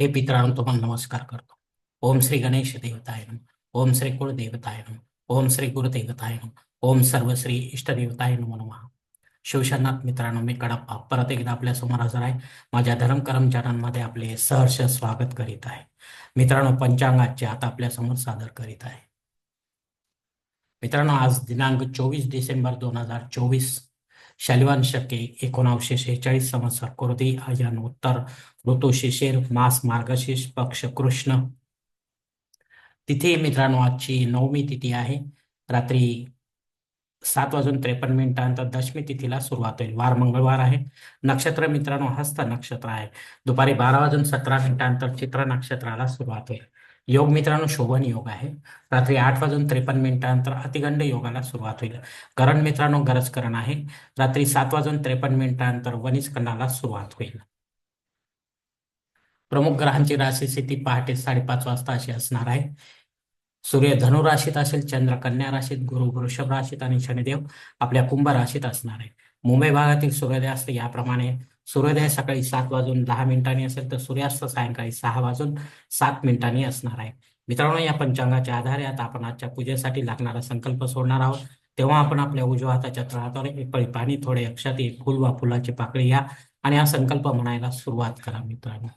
हे पितरांनो तुम्हाला नमस्कार करतो. ओम श्री गणेश देवताय नम ओम श्री कुळदेवताय नम ओम श्री गुरुदेवताय नम ओम सर्व श्री इष्टदेवताय नम नमः. शिवशनाथ मित्रांनो मी कडप्पा परत एकदा आपल्यासमोर हजर आहे. माझ्या धर्म कर्मचाऱ्यांमध्ये आपले सहर्ष स्वागत करीत आहे. मित्रांनो पंचांगाचे आता आपल्यासमोर सादर करीत आहे. मित्रांनो आज दिनांक चोवीस डिसेंबर दोन हजार चोवीस शालिवान शके एकोणावीसशे शेहेचाळीस संवत्सर कुर्दी आयन उत्तर ऋतू शिशिर मास मार्गशीर्ष पक्ष कृष्ण. तिथे मित्रांनो आजची नवमी तिथी आहे. रात्री सात वाजून त्रेपन्न मिनिटांनंतर दशमी तिथीला सुरुवात होईल. वार मंगळवार आहे. नक्षत्र मित्रांनो हस्त नक्षत्र आहे. दुपारी बारा वाजून सतरा मिनिटांनंतर चित्र नक्षत्राला सुरुवात होईल. योग मित्रांनो शोभन योग आहे. रात्री आठ वाजून त्रेपन्न मिनिटानंतर अतिगंड योगाला सुरुवात होईल. करण मित्रांनो गरज करण आहे. रात्री सात वाजून त्रेपन्न मिनिटानंतर वनिस्कंदाला सुरुवात होईल. प्रमुख ग्रहांची राशी स्थिती पहाटे साडेपाच वाजता अशी असणार आहे. सूर्य धनु राशीत असेल चंद्र कन्या राशीत गुरु वृषभ राशीत आणि शनिदेव आपल्या कुंभ राशीत असणार आहे. मुंबई भागातील सूर्योदयास्त याप्रमाणे सूर्योदय सकाळी सात वाजून दहा मिनिटांनी असेल तर सूर्यास्त सायंकाळी सहा वाजून सात मिनिटांनी असणार आहे. मित्रांनो या पंचांगाच्या आधारे आता आपण आजच्या पूजेसाठी लागणारा संकल्प सोडणार आहोत. तेव्हा आपण आपल्या उजव्या हाताच्या तळाद्वारे एक पळी पाणी थोडे अक्षात एक फुल वा फुलाची पाकळी या आणि हा संकल्प म्हणायला सुरुवात करा मित्रांनो.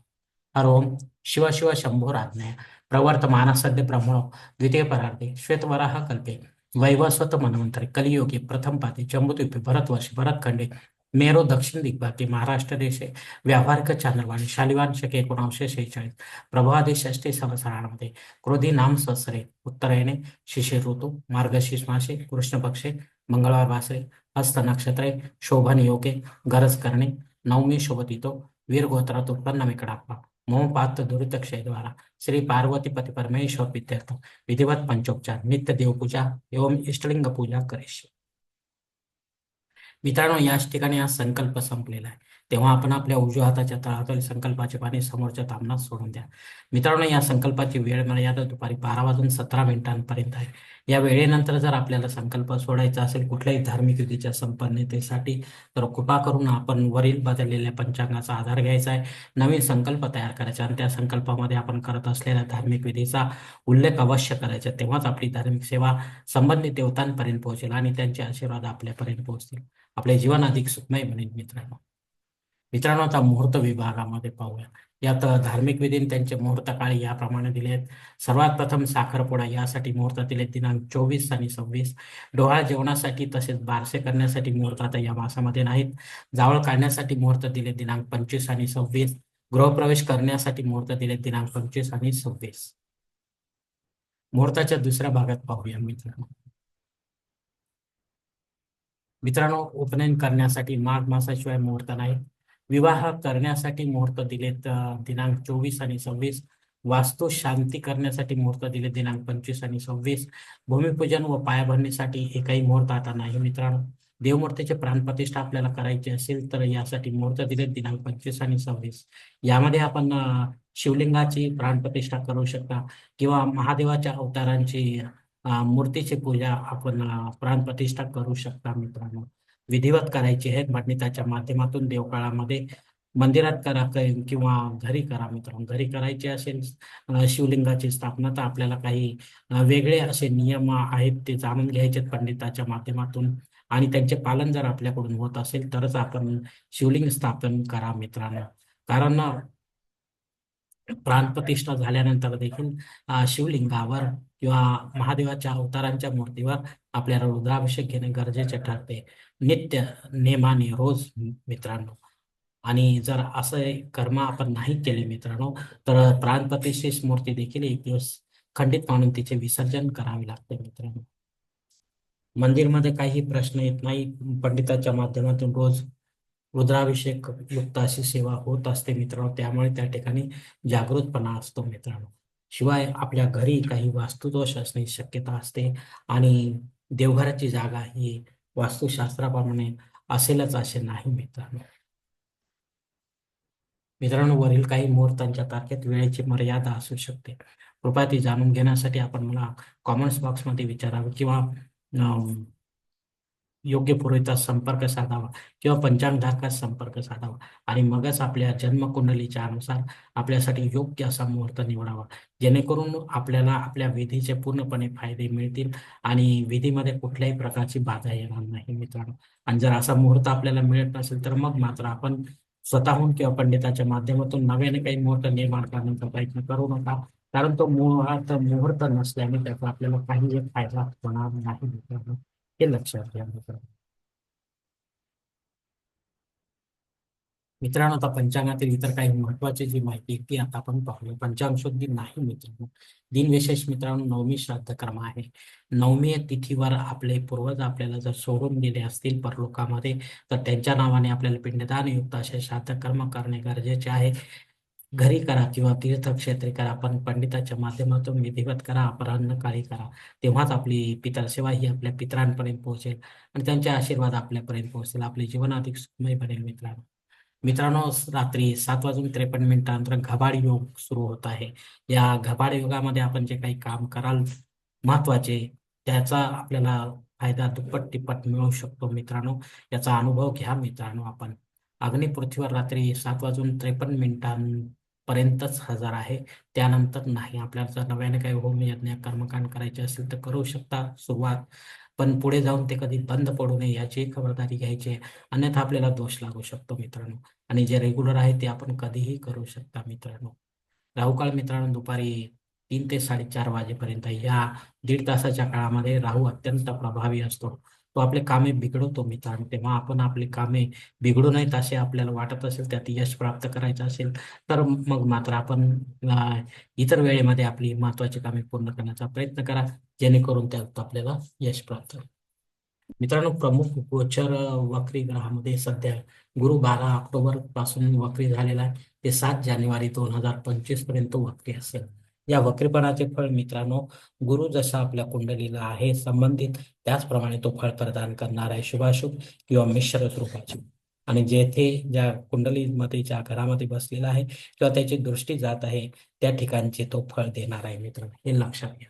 हरोम शिव शिव शंभो राज्ञा. प्रवर्तमान सद्य ब्रह्मणो द्वितीय परार्थे श्वेतवराह कल्पे. वैवस्वत मनवंतरे कलियोगी प्रथम पाते जम्बुद्वीपे भरतवर्षे भरतखंडे मेरो दक्षिण दिग्भागे महाराष्ट्र देशे व्यावहारिक चांद्रवाणी शालिवान शके एकोणावीसशे शेहेचाळीस प्रभादे षष्टी संवत्सरामध्ये क्रोधी नाम संवत्सरे उत्तरायणे शिशिर ऋतू मार्गशीर्ष मासे कृष्ण पक्षे मंगळवार वासरे हस्त नक्षत्रे शोभन योगे गरज करणे नवमी शोभतितो वीर गोत्रात उत्पन्न मिकडाप्पा मम पात्र दुरितक्षय द्वारा श्री पार्वती पती परमेश्वर विद्यार्थ विधिवत पंचोपचार नित्य देवपूजा एवं इष्टलिंग पूजा करेशी। मित्रांनो याच ठिकाणी हा संकल्प संपलेला आहे. तेव्हा आपण आपल्या उजव्या हाताच्या तळहातातील संकल्पाचे पाणी समोरच्या तामनात सोडून द्या. मित्रांनो या संकल्पाची वेळ मर्यादा दुपारी बारा वाजून सतरा मिनिटांपर्यंत आहे. या वेळेनंतर जर आपल्याला संकल्प सोडायचा असेल कुठल्याही धार्मिक विधीच्या संपन्नतेसाठी तर कृपा करून आपण वरील बदललेल्या पंचांगाचा आधार घ्यायचा आहे. नवीन संकल्प तयार करायचा आणि त्या संकल्पामध्ये आपण करत असलेल्या धार्मिक विधीचा उल्लेख अवश्य करायचा. तेव्हाच आपली धार्मिक सेवा संबंधित देवतांपर्यंत पोहोचेल आणि त्यांचे आशीर्वाद आपल्यापर्यंत पोहोचतील. आपले जीवन अधिक सुखमय म्हणेल मित्रांनो. मित्रांनो आता मुहूर्त विभागामध्ये पाहूया. यात धार्मिक विधी त्यांचे मुहूर्त काळ याप्रमाणे दिले आहेत. सर्वात प्रथम साखरपुडा यासाठी मुहूर्त दिले दिनांक चोवीस आणि सव्वीस. डोहाळ जेवणासाठी तसेच बारसे करण्यासाठी मुहूर्त आता या मासामध्ये नाहीत. जावळ काढण्यासाठी मुहूर्त दिले दिनांक पंचवीस आणि सव्वीस. गृहप्रवेश करण्यासाठी मुहूर्त दिले दिनांक पंचवीस आणि सव्वीस. मुहूर्ताच्या दुसऱ्या भागात पाहूया मित्रांनो. मित्रांनो उपनयन करण्यासाठी माघ मासाशिवाय मुहूर्त नाही विवाह करण्यासाठी मुहूर्त दिलेत दिनांक चोवीस आणि सव्वीस. वास्तू शांती करण्यासाठी मुहूर्त दिले दिनांक पंचवीस आणि सव्वीस. भूमिपूजन व पायाभरणीसाठी एकही मुहूर्त आता नाही मित्रांनो. देवमूर्तीचे प्राणप्रतिष्ठा आपल्याला करायची असेल तर यासाठी मुहूर्त दिले दिनांक पंचवीस आणि सव्वीस. यामध्ये आपण शिवलिंगाची प्राणप्रतिष्ठा करू शकता किंवा महादेवाच्या अवतारांची मूर्तीची पूजा आपण प्राणप्रतिष्ठा करू शकता मित्रांनो. विधिवत करायची आहे त्याच्या माध्यमातून देवकाळामध्ये मंदिरात करा किंवा घरी करा मित्रांनो. घरी करायची असेल शिवलिंगाची स्थापना तर आपल्याला काही वेगळे असे नियम आहेत ते जाणून घ्यायचे पंडिताच्या माध्यमातून. आणि त्यांचे पालन जर आपल्याकडून होत असेल तरच आपण शिवलिंग स्थापन करा मित्रांनो. कारण प्राणप्रतिष्ठा झाल्यानंतर देखील शिवलिंगावर किंवा महादेवाच्या अवतारांच्या मूर्तीवर आपल्याला रुद्राभिषेक घेणे गरजेचे ठरते. नित्य नेमाने रोज मित्रांनो. आणि जर असं कर्म आपण नाही केले मित्रांनो तर प्राणप्रतिष्ठित मूर्ती देखील एक दिवस खंडित मानून तिचे विसर्जन करावे लागते मित्रांनो. मंदिरमध्ये काही प्रश्न येत नाही. पंडिताच्या माध्यमातून रोज रुद्राभिषेक युक्त अशी सेवा होत असते मित्रांनो. त्यामुळे त्या ठिकाणी जागृतपणा असतो मित्रांनो. शिवाय आपल्या घरी काही वास्तुदोष असण्याची शक्यता असते आणि देवघराची जागा ही वास्तुशास्त्राप्रमाणे असेलच असे नाही मित्रांनो. मित्रांनो वरील काही मुहूर्तांच्या तारखेत वेळेची मर्यादा असू शकते. कृपया ती जाणून घेण्यासाठी आपण मला कॉमेंट्स बॉक्समध्ये विचारावे किंवा योग्य पुरोहिता संपर्क साधावा किंवा पंचांगधारकात संपर्क साधावा. आणि मगच आपल्या जन्मकुंडलीच्या अनुसार आपल्यासाठी योग्य असा मुहूर्त निवडावा. जेणेकरून आपल्याला आपल्या विधीचे पूर्णपणे फायदे मिळतील आणि विधीमध्ये कुठल्याही प्रकारची बाधा येणार नाही मित्रांनो. आणि जर असा मुहूर्त आपल्याला मिळत नसेल तर मग मात्र आपण स्वतःहून किंवा पंडिताच्या माध्यमातून नव्याने काही मुहूर्त निर्माण करण्याचा प्रयत्न करू नका. कारण तो मुहूर्त मुहूर्त नसल्याने त्याचा आपल्याला काही फायदा होणार नाही मित्रांनो. हे लक्षात घ्या मित्रांनो. मित्रांनो आता पंचांगातील इतर काही महत्वाची जी माहिती आहे ती आता आपण पाहूया. पंचांग शुद्धी नाही मित्रांनो. दिनविशेष मित्रांनो नवमी श्राद्ध कर्म आहे. नवमी तिथीवर आपले पूर्वज आपल्याला जर सोडून गेले असतील परलोकामध्ये तर त्यांच्या नावाने आपल्याला पिंडदान युक्त असे श्राद्ध कर्म करणे गरजेचे आहे. घरी करा किंवा तीर्थक्षेत्री करा पण पंडिताच्या माध्यमातून विधिवत करा अपराह्न काळी करा. तेव्हाच आपली पितरसेवा ही आपल्या पितरांपर्यंत पोहोचेल आणि त्यांचे आशीर्वाद आपल्यापर्यंत पोहोचेल आपले जीवन अधिक सुखमय बनेल मित्रांनो. मित्रांनो रात्री सात वाजून त्रेपन्न मिनिटानंतर घबाड योग सुरू होत आहे. या घबाड योगामध्ये आपण जे काही काम कराल महत्त्वाचे त्याचा आपल्याला फायदा दुप्पट तिप्पट मिळू शकतो मित्रांनो. याचा अनुभव घ्या मित्रांनो आपण. अग्निपृथ्वीवर रात्री सात वाजून त्रेपन्न मिनिटां पर्यंतच हजर आहे. त्यानंतर नाही आपल्याला जर नव्याने काही होम यज्ञ कर्मकांड करायचे असेल तर करू शकता सुरुवात. पण पुढे जाऊन ते कधी बंद पडू नये याची खबरदारी घ्यायची आहे. अन्यथा आपल्याला दोष लागू शकतो मित्रांनो. आणि जे रेग्युलर आहे ते आपण कधीही करू शकता मित्रांनो. राहुकाळ मित्रांनो दुपारी तीन ते साडेचार वाजेपर्यंत या दीड तासाच्या काळामध्ये राहू अत्यंत प्रभावी असतो. तो आपले कामे बिघडवतो मित्रांनो. तेव्हा आपण आपले कामे बिघडू नयेत असे आपल्याला वाटत असेल त्यात यश प्राप्त करायचं असेल तर मग मात्र आपण इतर वेळेमध्ये आपली महत्वाची कामे पूर्ण करण्याचा प्रयत्न करा जेणेकरून त्यात आपल्याला यश प्राप्त होईल. मित्रांनो प्रमुख गोचर वक्री ग्रहामध्ये सध्या गुरु बारा ऑक्टोबरपासून वक्री झालेला आहे. ते सात जानेवारी दोन हजार पंचवीसपर्यंत वक्री असेल. या वक्रीपणाचे फळ मित्रांनो गुरु जसा आपल्या कुंडलीला आहे संबंधित त्याचप्रमाणे तो फळ प्रदान करणार आहे. शुभाशुभ किंवा मिश्र स्वरूपाचे आणि जेथे ज्या कुंडलीमध्ये ज्या घरामध्ये बसलेला आहे किंवा त्याची दृष्टी जात आहे त्या ठिकाणचे तो फळ देणार आहे मित्रांनो. हे लक्षात घ्या.